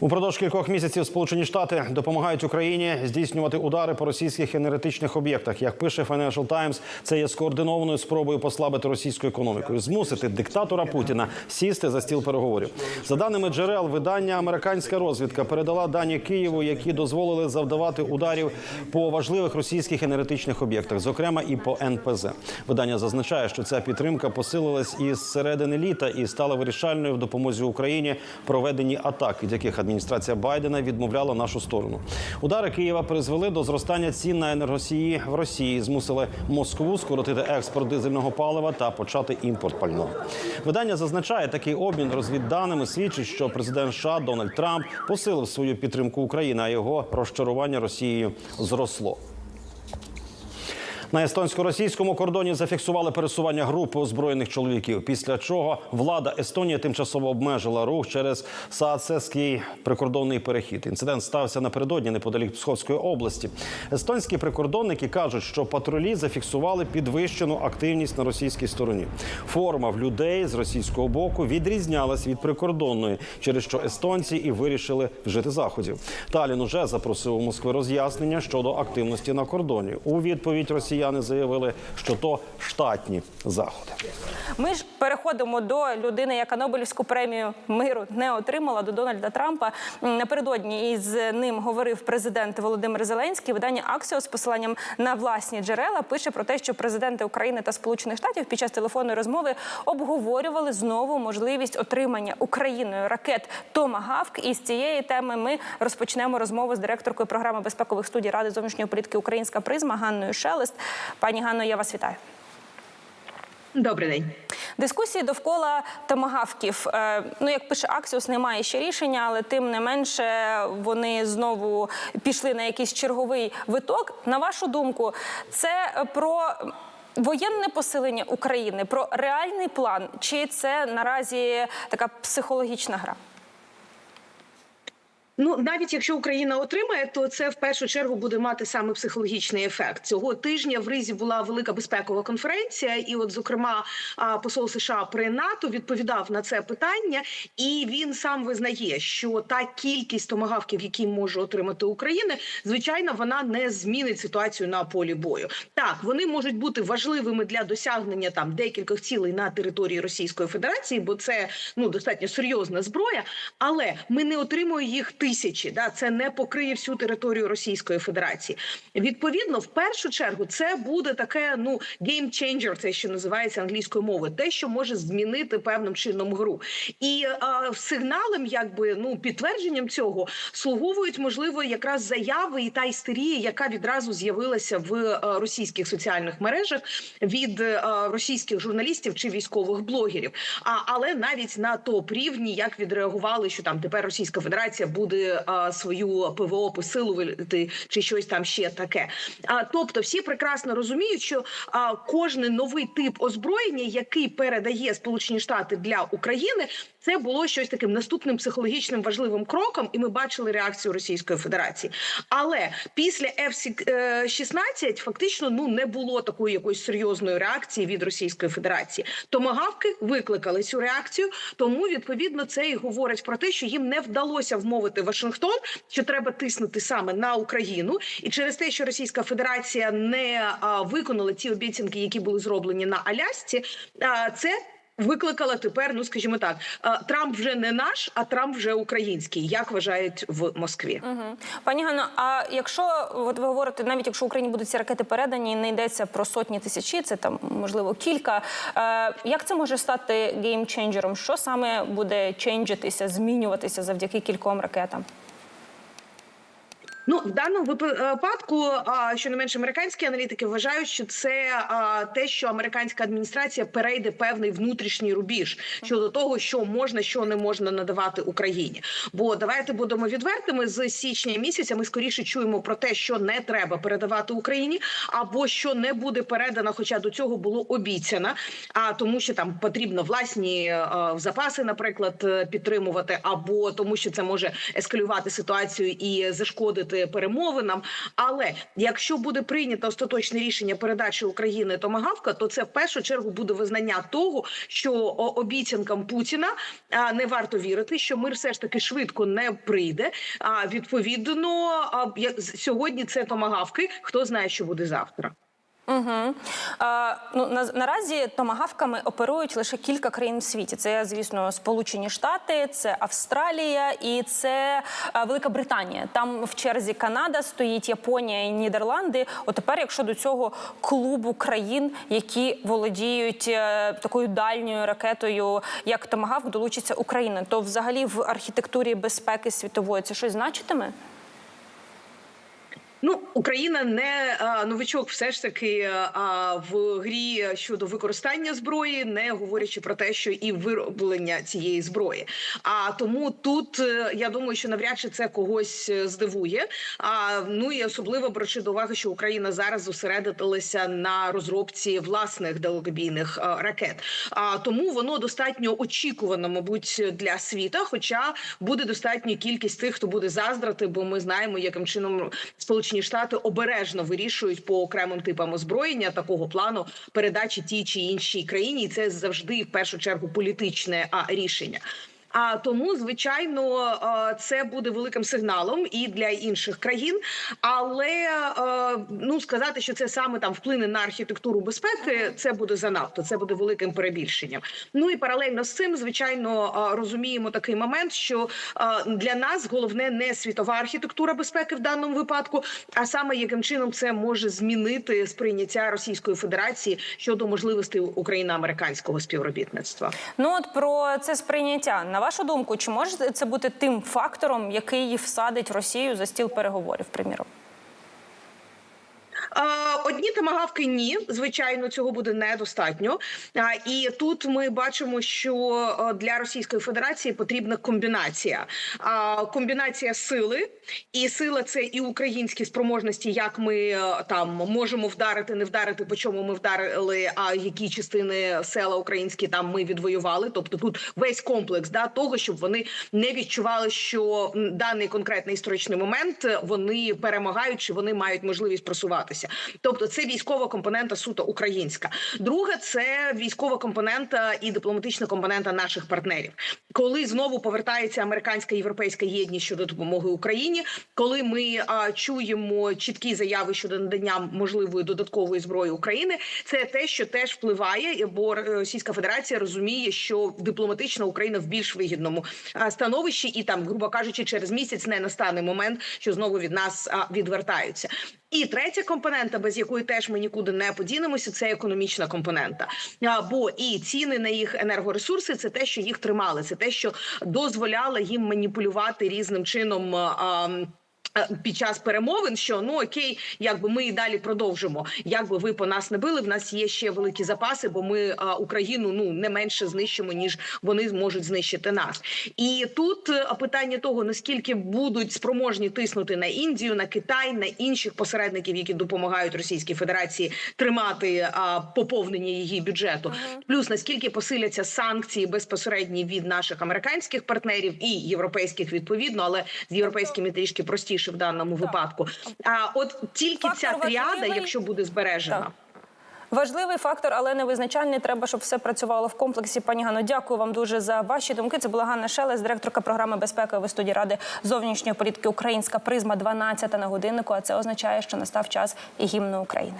Упродовж кількох місяців Сполучені Штати допомагають Україні здійснювати удари по російських енергетичних об'єктах. Як пише Financial Times, це є скоординованою спробою послабити російську економіку і змусити диктатора Путіна сісти за стіл переговорів. За даними джерел, видання американська розвідка передала дані Києву, які дозволили завдавати ударів по важливих російських енергетичних об'єктах, зокрема і по НПЗ. Видання зазначає, що ця підтримка посилилась із середини літа і стала вирішальною в допомозі Україні проведенні атак, від яких адміністрація Байдена відмовляла нашу сторону. Удари Києва призвели до зростання цін на енергосії в Росії, змусили Москву скоротити експорт дизельного палива та почати імпорт пального. Видання зазначає, такий обмін розвідданими свідчить, що президент США Дональд Трамп посилив свою підтримку України, а його розчарування Росією зросло. На естонсько-російському кордоні зафіксували пересування групи озброєних чоловіків. Після чого влада Естонії тимчасово обмежила рух через Саацеський прикордонний перехід. Інцидент стався напередодні неподалік Псковської області. Естонські прикордонники кажуть, що патрулі зафіксували підвищену активність на російській стороні. Форма в людей з російського боку відрізнялась від прикордонної, через що естонці і вирішили вжити заходів. Талін уже запросив у Москви роз'яснення щодо активності на кордоні. У відповідь росіяни заявили, що то штатні заходи. Ми ж переходимо до людини, яка Нобелівську премію миру не отримала до Дональда Трампа. Напередодні із ним говорив президент Володимир Зеленський. Видання Аксіо з посиланням на власні джерела пише про те, що президенти України та Сполучених Штатів під час телефонної розмови обговорювали знову можливість отримання Україною ракет Томагавк. І з цієї теми ми розпочнемо розмову з директоркою програми безпекових студій Ради зовнішньої політики Українська призма Ганною Шелест. Пані Ганно, я вас вітаю. Добрий день. Дискусії довкола томагавків. Е, Ну, як пише Аксіос, немає ще рішення, але тим не менше вони знову пішли на якийсь черговий виток. На вашу думку, це про воєнне посилення України, про реальний план, чи це наразі така психологічна гра? Ну навіть якщо Україна отримає, то це в першу чергу буде мати саме психологічний ефект. Цього тижня в Ризі була велика безпекова конференція, і, от, зокрема, посол США при НАТО відповідав на це питання, і він сам визнає, що та кількість томагавків, які може отримати Україна, звичайно, вона не змінить ситуацію на полі бою. Так, вони можуть бути важливими для досягнення там декількох цілей на території Російської Федерації, бо це ну достатньо серйозна зброя, але ми не отримуємо їх тисячі. Да, це не покриє всю територію Російської Федерації. Відповідно, в першу чергу, це буде таке ну game changer, це що називається англійською мовою, те, що може змінити певним чином гру. І а, сигналом, якби ну підтвердженням цього слуговують можливо якраз заяви і та істерія, яка відразу з'явилася в е, російських соціальних мережах від е, російських журналістів чи військових блогерів. А але навіть на топ рівні як відреагували, що там тепер Російська Федерація буде а, свою ПВО посилувати чи щось там ще таке. А тобто, всі прекрасно розуміють, що а, кожний новий тип озброєння, який передає Сполучені Штати для України, це було щось таким наступним психологічним важливим кроком, і ми бачили реакцію Російської Федерації. Але після F-16 фактично ну не було такої якоїсь серйозної реакції від Російської Федерації. Томагавки викликали цю реакцію, тому відповідно це і говорить про те, що їм не вдалося вмовити Вашингтон, що треба тиснути саме на Україну, і через те, що Російська Федерація не виконала ті обіцянки, які були зроблені на Алясці, це. Викликала тепер, ну скажімо так, Трамп вже не наш, а Трамп вже український, як вважають в Москві. Угу. Пані Ганно, а якщо от ви говорите, навіть якщо Україні будуть ці ракети передані, не йдеться про сотні тисячі, це там можливо кілька. Е, як це може стати геймченджером? Що саме буде ченджитися, змінюватися завдяки кільком ракетам? Ну в даному випа- випадку, а, що не менше американські аналітики вважають, що це те, що американська адміністрація перейде певний внутрішній рубіж щодо того, що можна, що не можна надавати Україні. Бо давайте будемо відвертими з січня місяця. Ми скоріше чуємо про те, що не треба передавати Україні, або що не буде передано, хоча до цього було обіцяно. А тому, що там потрібно власні запаси, наприклад, е, підтримувати, або тому, що це може ескалювати ситуацію і зашкодити перемовинам. Але якщо буде прийнято остаточне рішення передачі України томагавка, то це в першу чергу буде визнання того, що обіцянкам Путіна не варто вірити, що мир все ж таки швидко не прийде. А відповідно, сьогодні це томагавки. Хто знає, що буде завтра. Угу. А, ну, на, наразі томагавками оперують лише кілька країн в світі. Це, звісно, Сполучені Штати, це Австралія і це а, Велика Британія. Там в черзі Канада стоїть Японія і Нідерланди. От тепер, якщо до цього клубу країн, які володіють е, такою дальньою ракетою, як Томагавк, долучиться Україна, то взагалі в архітектурі безпеки світової це щось значитиме? Ну, Україна не новичок, все ж таки в грі щодо використання зброї, не говорячи про те, що і вироблення цієї зброї. А тому тут е, я думаю, що навряд чи це когось е, здивує. А ну і особливо беручи до уваги, що Україна зараз зосередилася на розробці власних далекобійних е, ракет. А тому воно достатньо очікувано, мабуть, для світа. Хоча буде достатня кількість тих, хто буде заздрати, бо ми знаємо, яким чином Сполучені Штати обережно вирішують по окремим типам озброєння такого плану передачі тій чи іншій країні, і це завжди в першу чергу політичне рішення. А тому, звичайно, е, це буде великим сигналом і для інших країн. Але е, ну сказати, що це саме там вплине на архітектуру безпеки, це буде занадто. Це буде великим перебільшенням. Ну і паралельно з цим, звичайно, е, розуміємо такий момент, що для нас головне не світова архітектура безпеки в даному випадку, а саме яким чином це може змінити сприйняття Російської Федерації щодо можливостей україно-американського співробітництва. Ну от про це сприйняття. На вашу думку, чи може це бути тим фактором, який всадить Росію за стіл переговорів, приміром? Одні тамагавки ні, звичайно, цього буде недостатньо. І тут ми бачимо, що е, для Російської Федерації потрібна комбінація. Комбінація сили, і сила це і українські спроможності, як ми е, там можемо вдарити, не вдарити, по чому ми вдарили, а які частини села українські там ми відвоювали. Тобто тут весь комплекс да того, щоб вони не відчували, що даний конкретний історичний момент е, вони перемагають, чи вони мають можливість просуватися. Тобто, це військова компонента суто українська. Друге, це військова компонента і дипломатична компонента наших партнерів. Коли знову повертається американська європейська єдність щодо допомоги Україні, коли ми а, чуємо чіткі заяви щодо надання можливої додаткової зброї України, це те, що теж впливає, бо Російська Федерація розуміє, що дипломатична Україна в більш вигідному становищі, і там, грубо кажучи, через місяць не настане момент, що знову від нас відвертаються. І третя компонента, без якої теж ми нікуди не подінемося, це економічна компонента. А, Бо і ціни на їх енергоресурси це те, що їх тримали, це те, що дозволяла їм маніпулювати різним чином. Е, Під час перемовин, що ну окей, якби ми і далі продовжимо. Якби ви по нас не били, в нас є ще великі запаси, бо ми а, Україну ну не менше знищимо, ніж вони зможуть знищити нас. І тут е, питання того наскільки будуть спроможні тиснути на Індію, на Китай, на інших посередників, які допомагають Російській Федерації тримати а, поповнення її бюджету. Плюс наскільки посиляться санкції безпосередні від наших американських партнерів і європейських відповідно, але з європейськими трішки простіше в даному випадку. А от тільки ця Фактор тріада, важливий. якщо буде збережена. Так. Важливий фактор, але не визначальний. Треба, щоб все працювало в комплексі. Пані Гано, дякую вам дуже за ваші думки. Це була Ганна Шелес, директорка програми безпеки в студії ради зовнішньої політики Українська призма 12 на годиннику. А це означає, що настав час і гімну України.